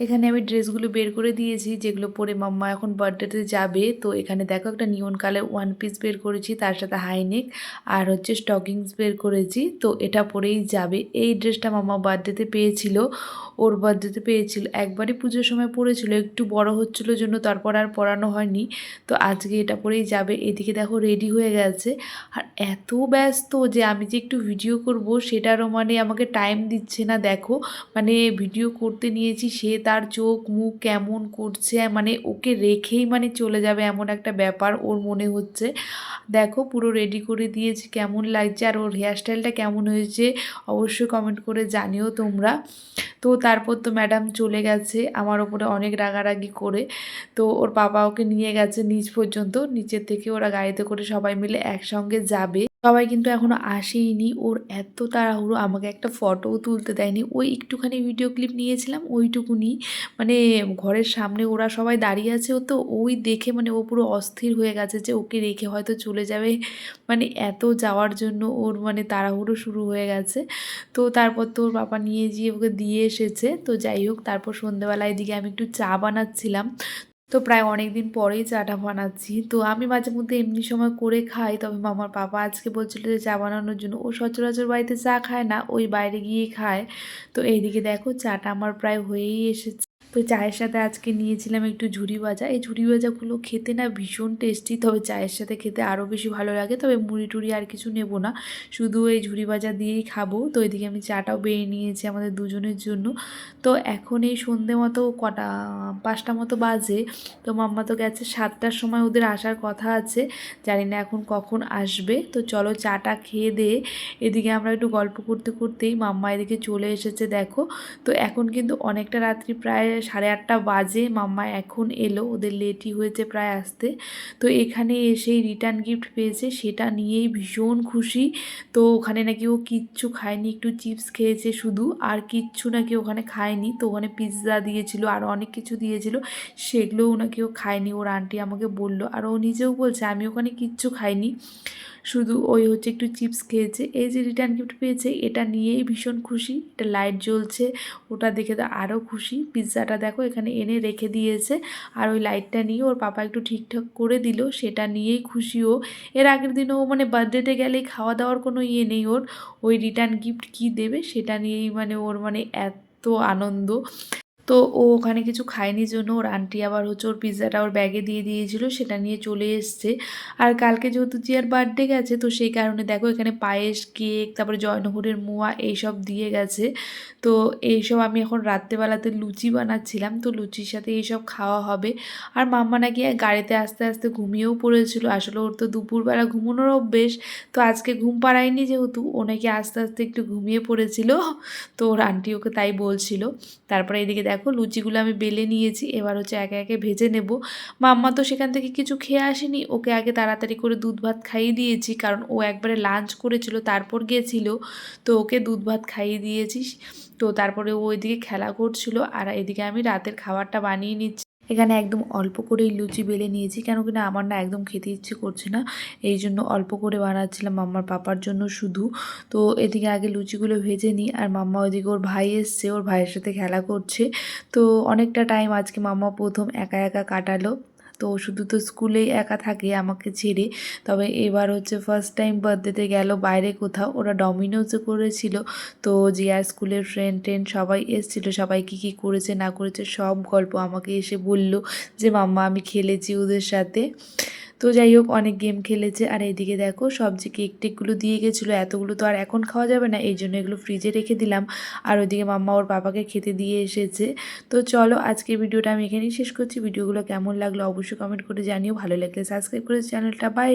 এখানে আমি ড্রেসগুলো বের করে দিয়েছি, যেগুলো পরে মাম্মা এখন বার্থডেতে যাবে। তো এখানে দেখো একটা নিয়ন কালার ওয়ান পিস বের করেছি, তার সাথে হাইনেক আর হচ্ছে স্টকিংস বের করেছি। তো এটা পরেই যাবে। এই ড্রেসটা মাম্মা বার্থডেতে পেয়েছিল, ওর বার্থডেতে পেয়েছিল। একবারই পুজোর সময় পরেছিল, একটু বড় হচ্ছিল জন্য তারপর আর পরানো হয়নি। তো আজকে এটা পরেই যাবে। এদিকে দেখো রেডি হয়ে গেছে। আর এত ব্যস্ত যে আমি যে একটু ভিডিও করব, সেটারও মানে আমাকে টাইম দিচ্ছে না। দেখো মানে ভিডিও করতে নিয়েছি, সে তার চোখ মুখ কেমন করছে মানে ওকে রেখেই মানে চলে যাবে এমন একটা ব্যাপার ওর মনে হচ্ছে। দেখো পুরো রেডি করে দিয়েছি, কেমন লাগছে আর ওর হেয়ারস্টাইলটা কেমন হয়েছে অবশ্যই কমেন্ট করে জানিও তোমরা। তো তারপর তো ম্যাডাম চলে গেছে আমার ওপরে অনেক রাগারাগি করে। তো ওর বাবা ওকে নিয়ে গেছে নিচ পর্যন্ত, নিচের থেকে ওরা গাড়িতে করে সবাই মিলে একসঙ্গে যাবে। সবাই কিন্তু এখনও আসেইনি। ওর এত তাড়াহুড়ো, আমাকে একটা ফটোও তুলতে দেয়নি। ওই একটুখানি ভিডিও ক্লিপ নিয়েছিলাম, ওইটুকুনি। মানে ঘরের সামনে ওরা সবাই দাঁড়িয়ে আছে, ও তো ওই দেখে মানে ও পুরো অস্থির হয়ে গেছে যে ওকে রেখে হয়তো চলে যাবে। মানে এত যাওয়ার জন্য ওর মানে তাড়াহুড়ো শুরু হয়ে গেছে। তো তারপর তো ওর বাবা নিয়ে গিয়ে ওকে দিয়ে এসেছে। তো যাই হোক, তারপর সন্ধ্যেবেলা এদিকে আমি একটু চা বানাচ্ছিলাম। তো প্রায় অনেক দিন পরেই চাটা বানাচ্ছি। তো আমি মাঝে মধ্যে এমনি সময় করে খাই, তবে মামার বাবা আজকে বলছিল যে চা বানানোর জন্য। ও সচরাচর বাড়িতে চা খায় না, ওই বাইরে গিয়ে খায়। তো এইদিকে দেখো, চাটা আমার প্রায় হয়েই এসেছে। তো চায়ের সাথে আজকে নিয়েছিলাম একটু ঝুড়ি ভাজা। এই ঝুড়ি ভাজাগুলো খেতে না ভীষণ টেস্টি তবে চায়ের সাথে খেতে আরও বেশি ভালো লাগে, তবে মুড়ি টুড়ি আর কিছু নেব না। শুধু এই ঝুড়ি ভাজা দিয়েই খাব। তো এদিকে আমি চাটাও বেয়ে নিয়েছি আমাদের দুজনের জন্য। তো এখন এই সন্ধে মতো কটা, পাঁচটা মতো বাজে। তো মাম্মা তো গেছে সাতটার সময়, ওদের আসার কথা আছে। জানি না এখন কখন আসবে। তো চলো চাটা খেয়ে দিয়ে এদিকে আমরা একটু গল্প করতে করতেই মাম্মা এদিকে চলে এসেছে, দেখো। তো এখন কিন্তু অনেকটা রাত্রি প্রায় সাড়ে আটটা বাজে, মাম্মা এখন এলো, ওদের লেটই হয়েছে প্রায় আসতে। তো এখানে এসেই রিটার্ন গিফট পেয়েছে, সেটা নিয়েই ভীষণ খুশি। তো ওখানে নাকি ও কিচ্ছু খায়নি, একটু চিপস খেয়েছে শুধু, আর কিচ্ছু নাকি ওখানে খায়নি। তো ওখানে পিৎজা দিয়েছিল, আর অনেক কিছু দিয়েছিল, সেগুলোও নাকি ও খায়নি। ওর আন্টি আমাকে বলল, আর ও নিজেও বলছে, আমি ওখানে কিচ্ছু খাইনি, শুধু ওই হচ্ছে একটু চিপস খেয়েছে। এই যে রিটার্ন গিফট পেয়েছে, এটা নিয়েই ভীষণ খুশি, এটা লাইট জ্বলছে, ওটা দেখে তো আরও খুশি পিৎজাটা দেখো এখানে এনে রেখে দিয়েছে। আর ওই লাইটটা নিয়ে ওর পাপা একটু ঠিকঠাক করে দিল, সেটা নিয়েই খুশি ও। এর আগের দিনও মানে বার্থডেতে গেলে খাওয়া দাওয়ার কোনো ইয়ে নেই ওর। ওই রিটার্ন গিফট কি দেবে সেটা নিয়েই মানে ওর মানে এত আনন্দ। তো ও ওখানে কিছু খায়নি জন্য, ওর আন্টি আবার হচ্ছে ওর পিৎজাটা ওর ব্যাগে দিয়ে দিয়েছিল, সেটা নিয়ে চলে এসছে। আর কালকে যেহেতু জিয়ার বার্থডে গেছে, তো সেই কারণে দেখো এখানে পায়েস কেক তারপরে জয়নগরের মোয়া এইসব দিয়ে গেছে। তো এইসব আমি এখন রাত্রেবেলাতে লুচি বানাচ্ছিলাম, তো লুচির সাথে এইসব খাওয়া হবে। আর মাম্মা নাকি গাড়িতে আস্তে আস্তে ঘুমিয়েও পড়েছিল, আসলে ওর তো দুপুরবেলা ঘুমানোর অভ্যেস, তো আজকে ঘুম পাড়ায়নি যেহেতু, ও নাকি আস্তে আস্তে একটু ঘুমিয়ে পড়েছিল, তো ওর আন্টি ওকে তাই বলছিল। তারপরে এদিকে দেখো লুচিগুলো আমি বেলে নিয়েছি, এবার হচ্ছে একে একে ভেজে নেব। মাম্মা তো সেখান থেকে কিছু খেয়ে আসেনি, ওকে আগে তাড়াতাড়ি করে দুধ ভাত খাইয়ে দিয়েছি, কারণ ও একবারে লাঞ্চ করেছিল, তারপর গিয়েছিল তো ওকে দুধ ভাত খাইয়ে দিয়েছি। তো তারপরে ও ওইদিকে খেলা করছিল, আর এদিকে আমি রাতের খাবারটা বানিয়ে নিচ্ছি। এখানে একদম অল্প করেই লুচি বেলে নিয়েছি, কেন কি না আমার না একদম খেতে ইচ্ছে করছে না। এই জন্য অল্প করে বানাচ্ছিলাম মাম্মার পাপার জন্য শুধু। তো এদিকে আগে লুচিগুলো ভেজে নিই, আর মাম্মা ওইদিকে ওর ভাই এসছে, ওর ভাইয়ের সাথে খেলা করছে। তো অনেকটা টাইম আজকে মাম্মা প্রথম একা একা কাটালো। তো শুধু তো স্কুলেই একা থাকে আমাকে ছেড়ে। তবে এবার হচ্ছে ফার্স্ট টাইম বার্থডেতে গেল বাইরে কোথাও, ওরা ডমিনোজে করেছিল। তো যে আর স্কুলের ফ্রেন্ড ট্রেন্ড সবাই এসেছিল, সবাই কী কী করেছে না করেছে সব গল্প আমাকে এসে বলল যে, মাম্মা, আমি খেলেছি ওদের সাথে। তো যাই হোক, অনেক গেম খেলেছে। আর এইদিকে দেখো, সব যে কেক টেকগুলো দিয়ে গেছিল, এতগুলো তো আর এখন খাওয়া যাবে না, এই জন্য এগুলো ফ্রিজে রেখে দিলাম। আর ওইদিকে মাম্মা ওর বাবাকে খেতে দিয়ে এসেছে। তো চলো, আজকের ভিডিওটা আমি এখানেই শেষ করছি। ভিডিওগুলো কেমন লাগল অবশ্যই কমেন্ট করে জানিও। ভালো লাগলে সাবস্ক্রাইব করে চ্যানেলটা বাই